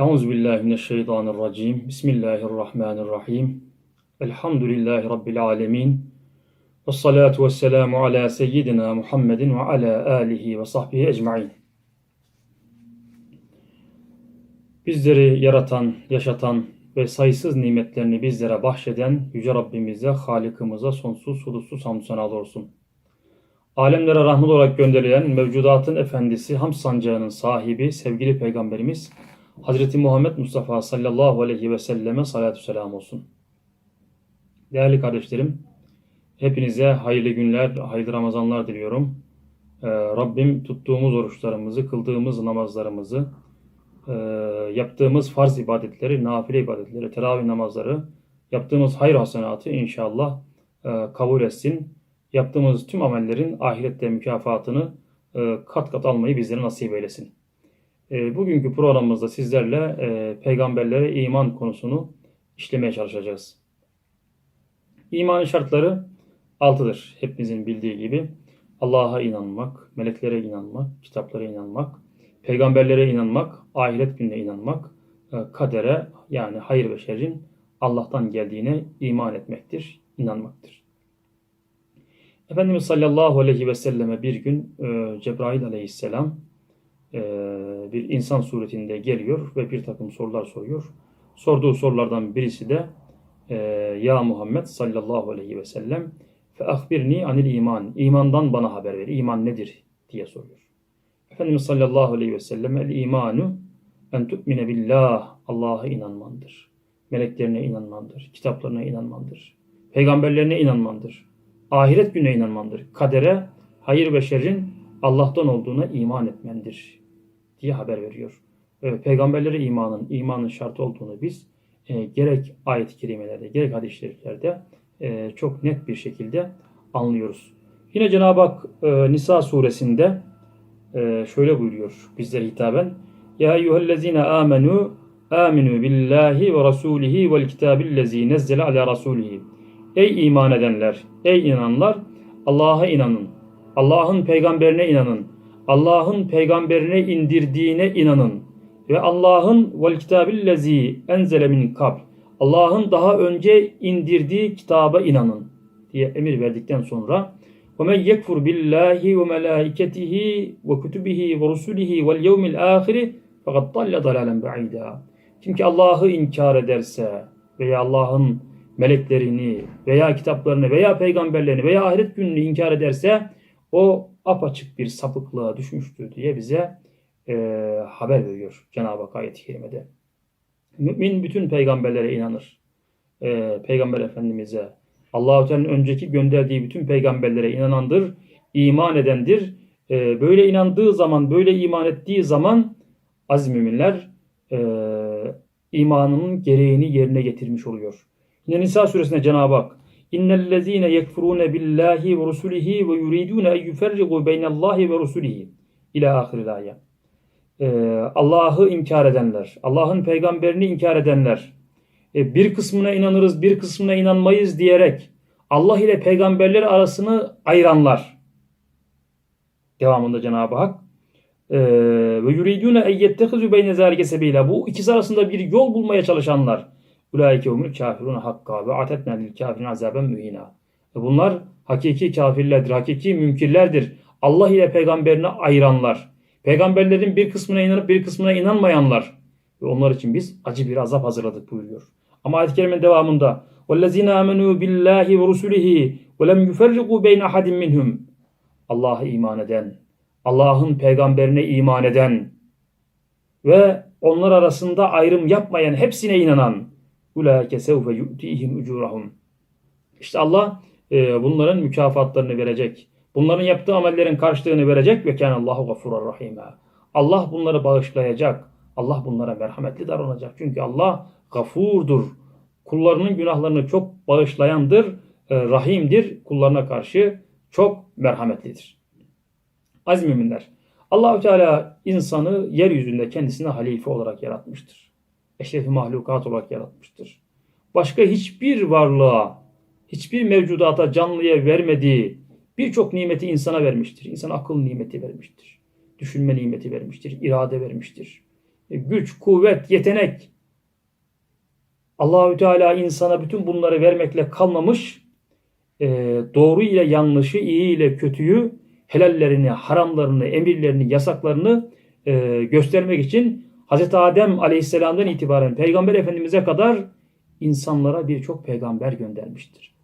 Euzu billahi mineşşeytanirracim. Bismillahirrahmanirrahim. Elhamdülillahi rabbil alamin. Ves salatu vesselamu ala seyyidina Muhammedin ve ala alihi ve sahbihi ecmaîn. Bizleri yaratan, yaşatan ve sayısız nimetlerini bizlere bahşeden Yüce Rabbimize, Halikimize sonsuz sulutsuz hamdü senalar olsun. Alemlere rahmet olarak gönderilen mevcudatın efendisi, ham sancağının sahibi, sevgili peygamberimiz Hazreti Muhammed Mustafa sallallahu aleyhi ve selleme salatü selam olsun. Değerli kardeşlerim, hepinize hayırlı günler, hayırlı Ramazanlar diliyorum. Ee, Rabbim tuttuğumuz oruçlarımızı, kıldığımız namazlarımızı, e, yaptığımız farz ibadetleri, nafile ibadetleri, teravih namazları, yaptığımız hayır hasenatı inşallah e, kabul etsin. Yaptığımız tüm amellerin ahirette mükafatını e, kat kat almayı bizlere nasip eylesin. E, bugünkü programımızda sizlerle e, peygamberlere iman konusunu işlemeye çalışacağız. İmanın şartları altıdır. Hepimizin bildiği gibi Allah'a inanmak, meleklere inanmak, kitaplara inanmak, peygamberlere inanmak, ahiret gününe inanmak, e, kadere yani hayır ve şerrin Allah'tan geldiğine iman etmektir, inanmaktır. Efendimiz sallallahu aleyhi ve selleme bir gün e, Cebrail aleyhisselam bir insan suretinde geliyor ve bir takım sorular soruyor. Sorduğu sorulardan birisi de e, Ya Muhammed sallallahu aleyhi ve sellem fe ahbirni anil iman. İmandan bana haber ver. İman nedir? diye soruyor. Efendimiz sallallahu aleyhi ve sellem el imanu en tu'mine billah. Allah'a inanmandır. Meleklerine inanmandır. Kitaplarına inanmandır. Peygamberlerine inanmandır. Ahiret gününe inanmandır. Kadere, hayır ve şerrin Allah'tan olduğuna iman etmendir diye haber veriyor. E, peygamberlere imanın, imanın şartı olduğunu biz e, gerek ayet-i kerimelerde, gerek hadis-i şeriflerde e, çok net bir şekilde anlıyoruz. Yine Cenab-ı Hak e, Nisa suresinde e, şöyle buyuruyor bizlere hitaben. Ya eyyühellezine amenu aminu billahi ve rasulihi vel kitabillezi nezzele ala rasulihi. Ey iman edenler, ey inananlar Allah'a inanın. Allah'ın peygamberine inanın. Allah'ın peygamberine indirdiğine inanın. Ve Allah'ın vel kitabillezi enzele min kabl. Allah'ın daha önce indirdiği kitaba inanın diye emir verdikten sonra وَمَنْ يَكْفُرْ بِاللّٰهِ وَمَلَائِكَتِهِ وَكُتُبِهِ وَرُسُلِهِ وَالْيَوْمِ الْآخِرِ فَقَدْ ضَلَّ ضَلَالًا بَعِيدًا Kim ki Allah'ı inkar ederse veya Allah'ın meleklerini veya kitaplarını veya peygamberlerini veya ahiret gününü inkar ederse o apaçık bir sapıklığa düşmüştür diye bize e, haber veriyor Cenab-ı Hak ayet-i kerimede. Mümin bütün peygamberlere inanır. E, Peygamber Efendimiz'e, Allah-u Teala'nın önceki gönderdiği bütün peygamberlere inanandır, iman edendir. E, böyle inandığı zaman, böyle iman ettiği zaman aziz müminler e, imanının gereğini yerine getirmiş oluyor. Yine Nisa suresinde Cenab-ı Hak İnnellezîne yekfurûne billâhi ve rusulihi ve yuridûne en yuferrigu beynellâhi ve rusulihi ila ahiril ayet. Ee, Allah'ı inkar edenler, Allah'ın peygamberini inkar edenler, e, bir kısmına inanırız, bir kısmına inanmayız diyerek Allah ile peygamberler arasını ayıranlar. Devamında Cenab-ı Hak ee, ve yuridûne en yettehizu beyne zâlike. Bu ikisi arasında bir yol bulmaya çalışanlar. Ulaike umul kafirun hakka ve atetna lil kafirin azaben mühina. Bunlar hakiki kafirlerdir, hakiki münkirlerdir. Allah ile peygamberine ayıranlar. Peygamberlerin bir kısmına inanıp bir kısmına inanmayanlar. Ve onlar için biz acı bir azap hazırladık buyuruyor. Ama ayet-i kerimenin devamında وَالَّذ۪ينَ آمَنُوا بِاللّٰهِ وَرُسُلِهِ وَلَمْ يُفَرِّقُوا بَيْنَ اَحَدٍ مِّنْهُمْ Allah'a iman eden, Allah'ın peygamberine iman eden ve onlar arasında ayrım yapmayan, hepsine inanan Ulaike sevfe yu'tihim ucurahum. İşte Allah e, bunların mükafatlarını verecek. Bunların yaptığı amellerin karşılığını verecek ve kâne Allahu gafurur rahime. Allah bunları bağışlayacak. Allah bunlara merhametli davranacak. Çünkü Allah gafurdur. Kullarının günahlarını çok bağışlayandır. E, rahimdir. Kullarına karşı çok merhametlidir. Aziz müminler. Allahü Teala insanı yeryüzünde kendisine halife olarak yaratmıştır eşrefi mahlukat olarak yaratmıştır. Başka hiçbir varlığa, hiçbir mevcudata, canlıya vermediği birçok nimeti insana vermiştir. İnsan akıl nimeti vermiştir. Düşünme nimeti vermiştir. irade vermiştir. e, güç, kuvvet, yetenek. Allahü Teala insana bütün bunları vermekle kalmamış. E, doğru ile yanlışı, iyi ile kötüyü, helallerini, haramlarını, emirlerini, yasaklarını e, göstermek için Hz. Adem Aleyhisselam'dan itibaren Peygamber Efendimiz'e kadar insanlara birçok peygamber göndermiştir.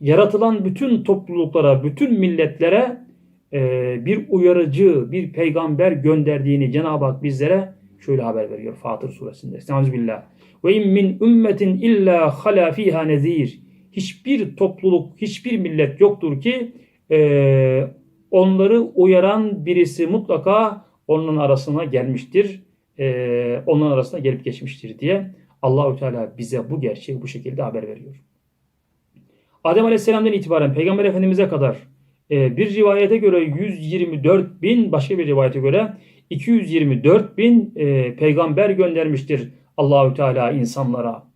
Yaratılan bütün topluluklara, bütün milletlere e, bir uyarıcı, bir peygamber gönderdiğini Cenab-ı Hak bizlere şöyle haber veriyor Fatır suresinde. Estağfirullah. Ve in min ümmetin illa hala fiha nezir. Hiçbir topluluk, hiçbir millet yoktur ki e, onları uyaran birisi mutlaka onun arasına gelmiştir. E, onun arasına gelip geçmiştir diye Allahü Teala bize bu gerçeği bu şekilde haber veriyor. Adem Aleyhisselam'dan itibaren Peygamber Efendimiz'e kadar e, bir rivayete göre 124 bin, başka bir rivayete göre 224 bin e, peygamber göndermiştir Allahü Teala insanlara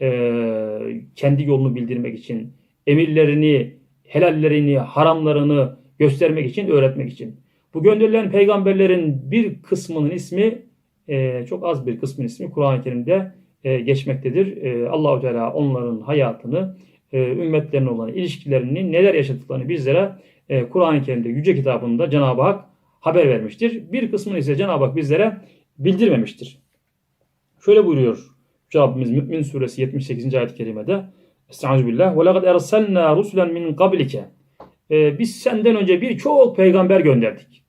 e, kendi yolunu bildirmek için, emirlerini, helallerini, haramlarını göstermek için, öğretmek için. Bu gönderilen peygamberlerin bir kısmının ismi, e, çok az bir kısmının ismi Kur'an-ı Kerim'de e, geçmektedir. E, Allahü Teala onların hayatını, e, ümmetlerine olan ilişkilerini, neler yaşadıklarını bizlere Kur'an-ı Kerim'de Yüce Kitabında Cenab-ı Hak haber vermiştir. Bir kısmını ise Cenab-ı Hak bizlere bildirmemiştir. Şöyle buyuruyor Rabbimiz Mü'min suresi 78. ayet-i kerimede Estağfirullah. Ve laqad ersalna rusulen min qablike. E, biz senden önce birçok peygamber gönderdik.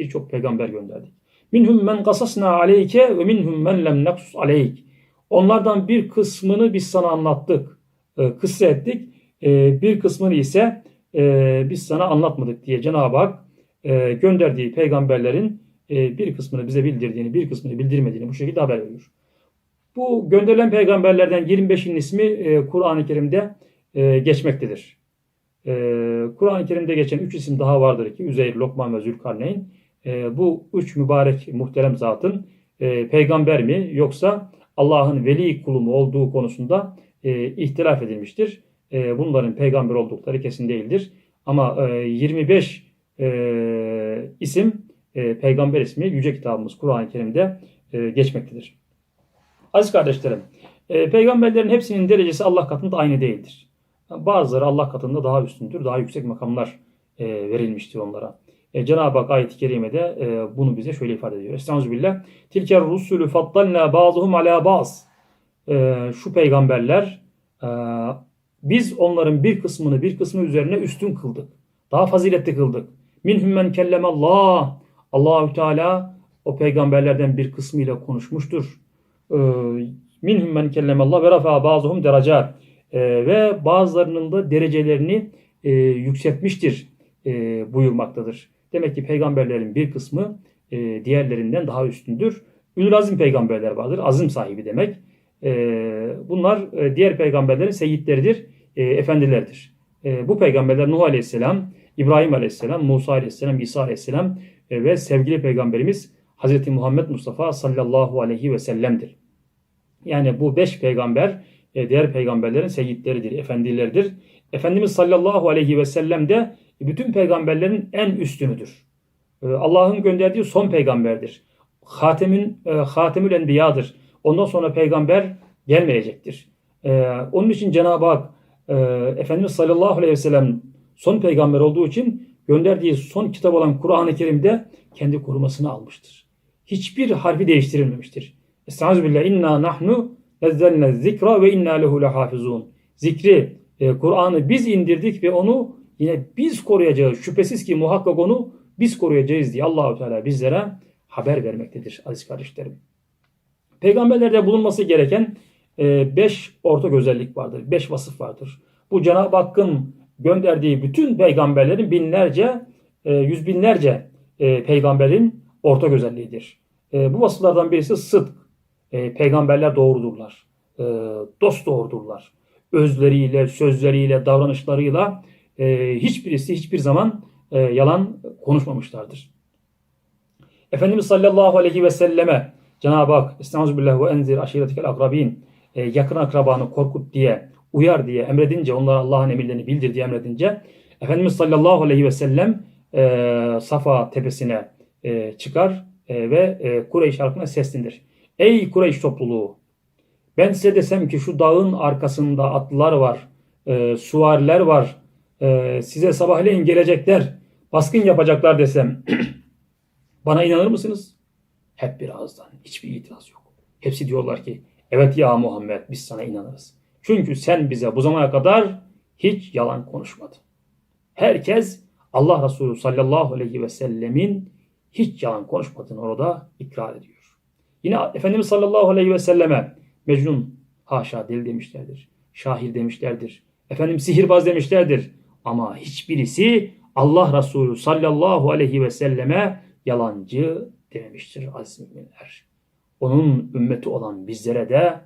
Birçok peygamber gönderdik. Minhum men kasasna aleyke ve minhum men lem naksus aleyk. Onlardan bir kısmını biz sana anlattık, e, kıssa ettik. E, bir kısmını ise e, biz sana anlatmadık diye Cenab-ı Hak gönderdiği peygamberlerin bir kısmını bize bildirdiğini, bir kısmını bildirmediğini bu şekilde haber veriyor. Bu gönderilen peygamberlerden 25'inin ismi Kur'an-ı Kerim'de geçmektedir. Kur'an-ı Kerim'de geçen üç isim daha vardır ki Üzeyr, Lokman ve Zülkarneyn. E, bu üç mübarek muhterem zatın e, peygamber mi yoksa Allah'ın veli kulu mu olduğu konusunda e, ihtilaf edilmiştir. E, bunların peygamber oldukları kesin değildir. Ama e, 25 e, isim e, peygamber ismi Yüce Kitabımız Kur'an-ı Kerim'de e, geçmektedir. Aziz kardeşlerim, e, peygamberlerin hepsinin derecesi Allah katında aynı değildir. Bazıları Allah katında daha üstündür, daha yüksek makamlar e, verilmiştir onlara. E, Cenab-ı Hak ayet-i kerimede e, bunu bize şöyle ifade ediyor. Estağfirullah. Tilker rusulü faddalna bazıhum ala baz. E, şu peygamberler e, biz onların bir kısmını bir kısmı üzerine üstün kıldık. Daha faziletli kıldık. Minhum men kellemallah. Allahü Teala o peygamberlerden bir kısmıyla konuşmuştur. E, Minhum men kellemallah ve rafa bazıhum derecat. E, ve bazılarının da derecelerini e, yükseltmiştir e, buyurmaktadır. Demek ki peygamberlerin bir kısmı e, diğerlerinden daha üstündür. Ülül azim peygamberler vardır. Azim sahibi demek. E, bunlar e, diğer peygamberlerin seyitleridir, e, efendilerdir. E, bu peygamberler Nuh Aleyhisselam, İbrahim Aleyhisselam, Musa Aleyhisselam, İsa Aleyhisselam e, ve sevgili peygamberimiz Hz. Muhammed Mustafa sallallahu aleyhi ve sellem'dir. Yani bu beş peygamber e, diğer peygamberlerin seyitleridir, efendileridir. Efendimiz sallallahu aleyhi ve sellem de bütün peygamberlerin en üstünüdür. E, Allah'ın gönderdiği son peygamberdir. Hatemün, e, Hatemül Enbiya'dır. Ondan sonra peygamber gelmeyecektir. Onun için Cenab-ı Hak Efendimiz sallallahu aleyhi ve sellem son peygamber olduğu için gönderdiği son kitap olan Kur'an-ı Kerim'de kendi korumasını almıştır. Hiçbir harfi değiştirilmemiştir. Estağfirullah inna nahnu nezzelne zikra ve inna lehu lehafizun. Zikri, e, Kur'an'ı biz indirdik ve onu yine biz koruyacağız. Şüphesiz ki muhakkak onu biz koruyacağız diye Allahu Teala bizlere haber vermektedir aziz kardeşlerim. Peygamberlerde bulunması gereken 5 e, ortak özellik vardır. 5 vasıf vardır. Bu Cenab-ı Hakk'ın gönderdiği bütün peygamberlerin binlerce, e, yüz binlerce e, peygamberin ortak özelliğidir. Bu vasıflardan birisi sıdk. Peygamberler doğrudurlar. Dost doğrudurlar. Özleriyle, sözleriyle, davranışlarıyla e, hiçbirisi hiçbir zaman e, yalan konuşmamışlardır. Efendimiz sallallahu aleyhi ve selleme Cenab-ı Hak Estağfirullah ve enzir aşiretikel akrabin e, yakın akrabanı korkut diye uyar diye emredince onlara Allah'ın emirlerini bildir diye emredince Efendimiz sallallahu aleyhi ve sellem e, Safa tepesine e, çıkar e, ve e, Kureyş halkına seslendir. Ey Kureyş topluluğu! Ben size desem ki şu dağın arkasında atlılar var, e, süvariler var, e, size sabahleyin gelecekler, baskın yapacaklar desem bana inanır mısınız? Hep bir ağızdan, hiçbir itiraz yok. Hepsi diyorlar ki evet ya Muhammed biz sana inanırız. Çünkü sen bize bu zamana kadar hiç yalan konuşmadın. Herkes Allah Resulü sallallahu aleyhi ve sellemin hiç yalan konuşmadığını orada ikrar ediyor. Yine Efendimiz sallallahu aleyhi ve selleme Mecnun haşa deli demişlerdir. Şahir demişlerdir. Efendim sihirbaz demişlerdir. Ama hiçbirisi Allah Resulü sallallahu aleyhi ve selleme yalancı dememiştir aziz müminler. Onun ümmeti olan bizlere de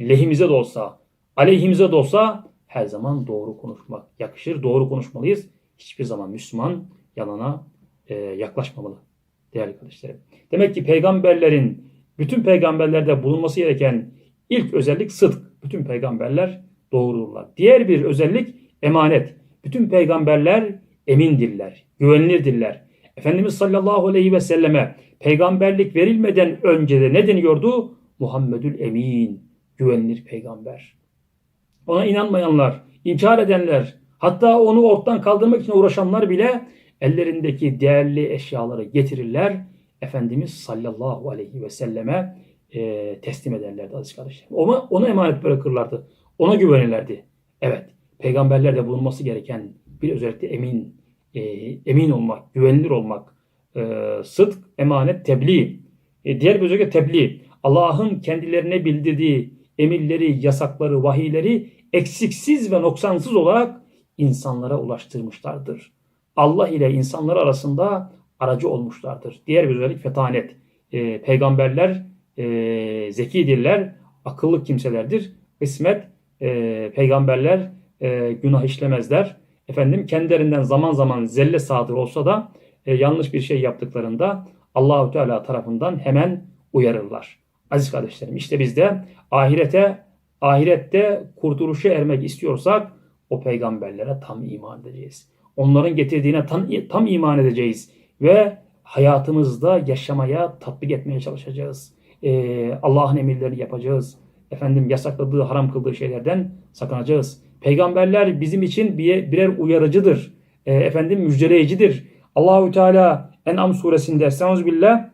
lehimize de olsa, aleyhimize de olsa her zaman doğru konuşmak yakışır. Doğru konuşmalıyız. Hiçbir zaman Müslüman yalana e, yaklaşmamalı değerli kardeşlerim. Demek ki peygamberlerin bütün peygamberlerde bulunması gereken ilk özellik sıdk. Bütün peygamberler doğrudurlar. Diğer bir özellik emanet. Bütün peygamberler emindirler, güvenilirdirler. Efendimiz sallallahu aleyhi ve selleme peygamberlik verilmeden önce de ne deniyordu? Muhammedül Emin, güvenilir peygamber. Ona inanmayanlar, inkar edenler, hatta onu ortadan kaldırmak için uğraşanlar bile ellerindeki değerli eşyaları getirirler. Efendimiz sallallahu aleyhi ve selleme e, teslim ederlerdi aziz kardeşlerim. Ona, ona emanet bırakırlardı. Ona güvenirlerdi. Evet, peygamberlerde bulunması gereken bir özellikle emin, e, emin olmak, güvenilir olmak, e, sıdk, emanet, tebliğ. E, diğer bir özellikle tebliğ. Allah'ın kendilerine bildirdiği emirleri, yasakları, vahiyleri eksiksiz ve noksansız olarak insanlara ulaştırmışlardır. Allah ile insanlar arasında aracı olmuşlardır. Diğer bir özellik fetanet. E, peygamberler e, zekidirler, akıllı kimselerdir. İsmet, e, peygamberler e, günah işlemezler. Efendim kendilerinden zaman zaman zelle sadır olsa da e, yanlış bir şey yaptıklarında Allahü Teala tarafından hemen uyarırlar. Aziz kardeşlerim işte biz de ahirete ahirette kurtuluşa ermek istiyorsak o peygamberlere tam iman edeceğiz. Onların getirdiğine tam, tam iman edeceğiz ve hayatımızda yaşamaya tatbik etmeye çalışacağız. Ee, Allah'ın emirlerini yapacağız. Efendim yasakladığı, haram kıldığı şeylerden sakınacağız. Peygamberler bizim için bir, birer uyarıcıdır. Ee, efendim müjdeleyicidir. Allahü Teala En'am suresinde Estağfirullah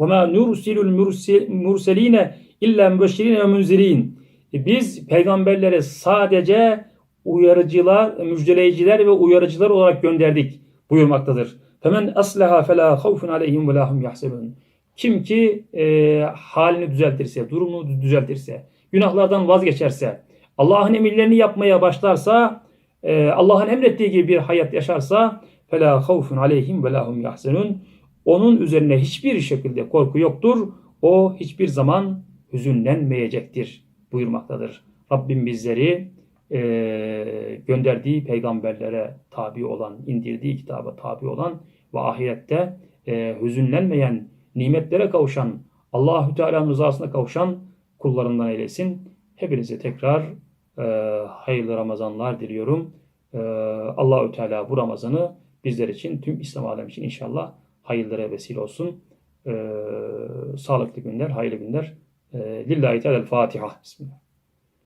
ve ma nursilul murseline illa mübeşşirin ve munzirin. Biz peygamberlere sadece uyarıcılar, müjdeleyiciler ve uyarıcılar olarak gönderdik buyurmaktadır. Femen aslaha fela havfun aleyhim ve lahum yahzebun. Kim ki e, halini düzeltirse, durumunu düzeltirse, günahlardan vazgeçerse, Allah'ın emirlerini yapmaya başlarsa, e, Allah'ın emrettiği gibi bir hayat yaşarsa, havfun aleyhim ve lahum yahzenun. Onun üzerine hiçbir şekilde korku yoktur. O hiçbir zaman hüzünlenmeyecektir buyurmaktadır. Rabbim bizleri e, gönderdiği peygamberlere tabi olan, indirdiği kitaba tabi olan ve ahirette e, hüzünlenmeyen, nimetlere kavuşan, Allahü Teala'nın rızasına kavuşan kullarından eylesin. Hepinize tekrar e, hayırlı Ramazanlar diliyorum. E, Allahü Teala bu Ramazan'ı bizler için, tüm İslam alemi için inşallah hayırlara vesile olsun. E, sağlıklı günler, hayırlı günler. Lillahi Teala Fatiha. Bismillah.